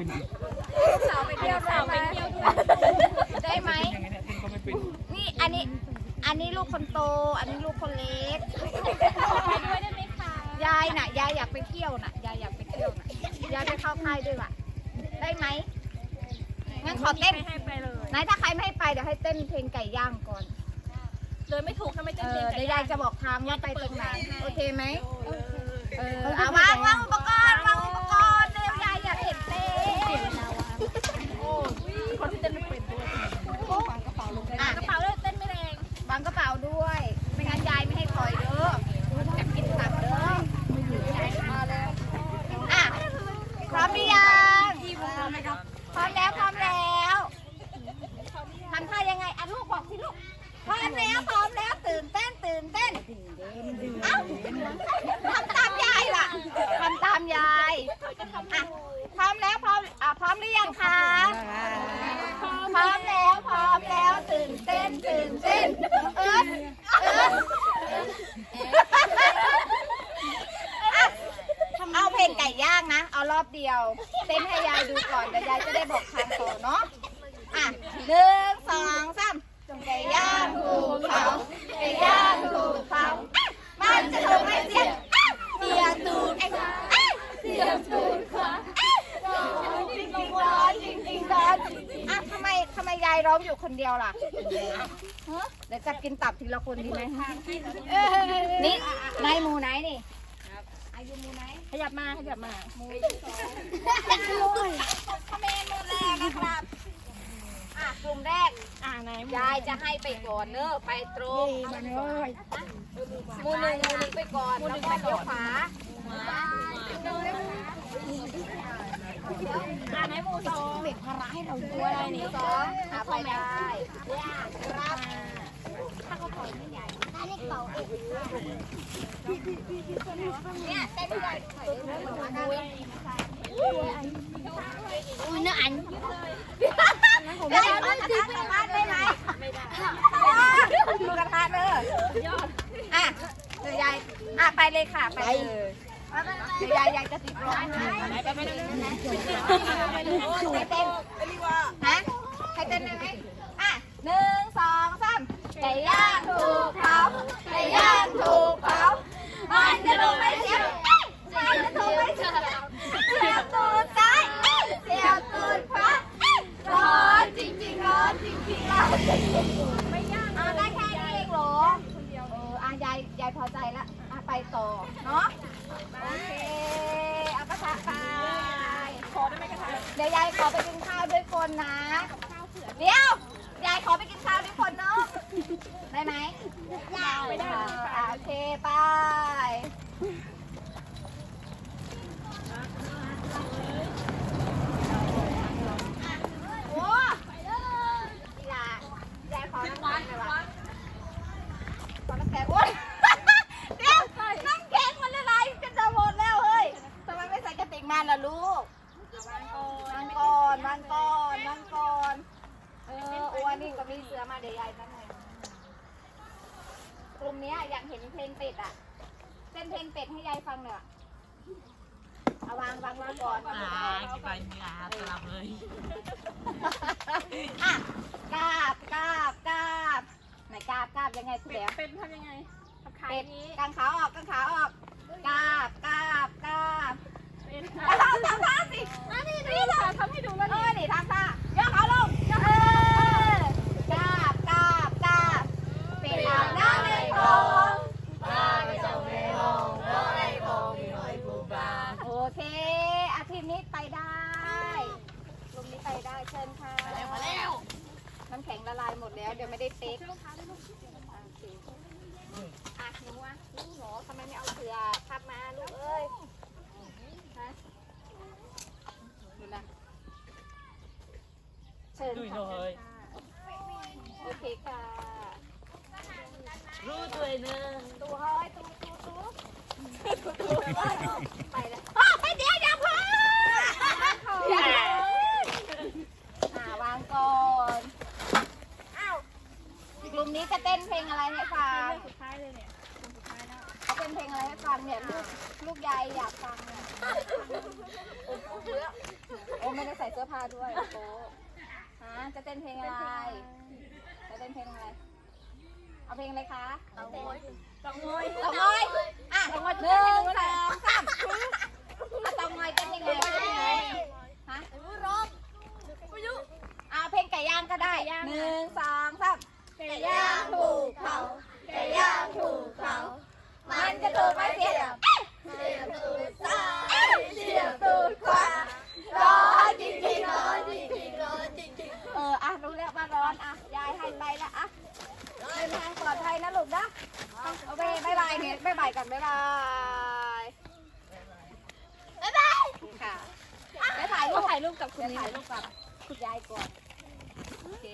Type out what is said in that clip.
ขึ้นอีกสาวไปเที่ยวสาวไปเที่ยวด้วยได้ไหมยังไงเนี่ยเต้นก็ไม่เป็นนี่อันนี้อันนี้ลูกคนโต อันนี้ลูกคนเล็กไปด้วยได้ไหมคะยายน่ะยายอยากไปเที่ยวน่ะยายอยากไปเที่ยวน่ะยายไปเข้าค่ายด้วยว่ะได้ไหมงั้นขอเต้นไม่ให้ไปเลยไหนถ้าใครไม่ให้ไปเดี๋ยวให้เต้นเพลงไก่ย่างก่อนเดินไม่ถูกถ้าไม่เต้นเพลองเดี๋ยวยายจะบอกทางว่าไปตรงไหนโอเคไหมเออเอาวางวางอุปกรณ์วางอุปกรณ์เร็วยายอยากเห็นเต้น คนที่เต้นไม่เป็นด้วย อะ กระเป๋าเลยเต้นไม่แรง วางกระเป๋าด้วย ไม่งั้นยายไม่ให้ปล่อยเด้ออยากกินตับเด้ออะพร้อมหรือยังพร้อมแล้วพร้อมแล้วทำท่ายังไงอะลูกบอกสิลูก พร้อมแล้วพร้อมแล้วตื่นเต้นตื่นเต้นเอ้าทำตามยายล่ะทำตามยายอะพร้อมแล้วพร้อมอะพร้อมหรือยังคะพร้อมแล้วพร้อมแล้วตื่นเต้นตื่นเต้นเอิร์ธเอิร์ธอะเอาเพลงไก่ย่างนะ เอารอบเดียว เต้นให้ยาย ดูก่อนเดี๋ยวยายจะได้บอกทางต่อเนาะ อะหนึ่งสองสามไก่ย่างถูเผาไก่ย่างถูเผาอะมันจะถูกไม่เสียงเสียงตูดไอ้เสียงตูดขวาอะร้อนจริงจริงร้อนจริงจริงร้อนอะทำไมทำไมยายร้องอยู่คนเดียวล่ะฮะเดี๋ยวจะกินตับทีละคนดีไหมนี่นายหมูไหนนี่อายุหมูไหน ข ยับมาขยับมาคอมเมนต์หมดแรกนะครับ อะกลุ่มแรก อ่าไหนยายจะให้ไปก่อนเนอะไปตรงหมูหนึ่งหมูหนึ่งไปก่อนแล้วก็เลี้ยวขวาอ่าไหนหมูสองเด็กพาระให้เราตัวอะไรนี่สองหาไปได้ครับ อยไม่ใหญ่ถ้าเล็กเป่าเองเนี่ยเต้นใหญ่อุ้ยเนื้ออันได้ไหมกระทะได้ไหมดูกระทะเนอะอะเดี๋ยวยายอะไปเลยค่ะไปเลยเดี๋ยวยายยายจะติดร้อนให้ไปไปเลยใครเต้นฮะใครเต้นได้ไหมอะหนึ่งสองสามไก่ย่างถูกเผาไก่ย่างถูกเผามันจะลงไปเสียบมันจะถูกไปเสียบเสียบตูดซ้ายเสียบตูดขวาร้อนจริงๆร้อนจริงๆร้อนไม่ยากอะได้แค่นี้เองเหรอเอออะยายยายพอใจละอะไปต่อเนาะโอเคเอากระทะไป ขอได้ไหมกระทะ เดี๋ยวยายขอไปกินข้าวด้วยคนนะ เดี๋ยวยายขอไปกินข้าวด้วยคนเนาะ ได้ไหมได้ไม่ได้อะโอเคไปโอ้ยายยายขอน้ำแข็งหน่อยวะขอน้ำแข็งโอ้ย เดี๋ยวน้ำแข็งมันละลายจะจะหมดแล้วเฮ้ยทำไมไม่ใส่กระติกมาล่ะลูก วางก่อนวางก่อนวางก่อน เอออ้วนนี่ก็มีเสื อมาเดี๋ยวยายตั้งไงกลุ่มเนี้ยอยากเห็นเพลงเป็ดอะเต้นเพลงเป็ดให้ยายฟังหน่อยอะเอาวางวางวางก่อนอ่ากี่ใบมีอาสลับเลยอะกราบกราบกราบไหนกราบกราบยังไงคุณแหลมเป็นทำยังไงทำขายเป็ดนี้กางขาออกกางขาออกกราบกราบกราบ เป็น แล้วทำทำท่าสิมานี่นี่ทำ ทำให้ดูแล้ว เออนี่ทำท่ายกเขาลงเออกราบกราบกราบเป็นอาบน้ำในคลองโอเค อาทิตย์นี้ไปได้ลมนี้ไปได้เชิญค่ะมาแล้วน้ำแข็ง ละลายหมดแล้ว เดี๋ยวไม่ได้เป๊กโอเคอะหนูอะลูกหนูทำไมไม่เอาเสือพับมาลูกเอ้ยฮะดูนะเชิญดุยค่ะเลยโอเคค่ะรู้ตัวเนอะตูเฮ้ยตูตูตูตูไปแล้วอ้าวไม่เดี๋ยวอย่าเพิ่งอย่าเพิ่งอ่าวางก่อนอ้าวกลุ่มนี้จะเต้นเพลงอะไรให้ฟัง สุดท้ายเลยเนี่ยสุดท้ายแล้ว เขาเป็นเพลงอะไรให้ ฟังเนี่ยลูกลูกยายอยากฟังเนี่ยโอ้แม่ไม่ได้ใส่เสื้อผ้าด้วยโอ้โหฮะจะเต้นเพลงอะไร จะเต้นเพลงอะไร เอาเพลงอะไรคะเต่างอยสองงอยเต่างอยอะหนึ่งสองสามอะเต่างอยเต้นยังไง เน็บ๊ายบายกันบ๊ายบายบ๊ายบายค่ะไปถ่ายรูปถ่ายรูปกับคุณถ่ายรูปกับคุณยายก่อนโอเค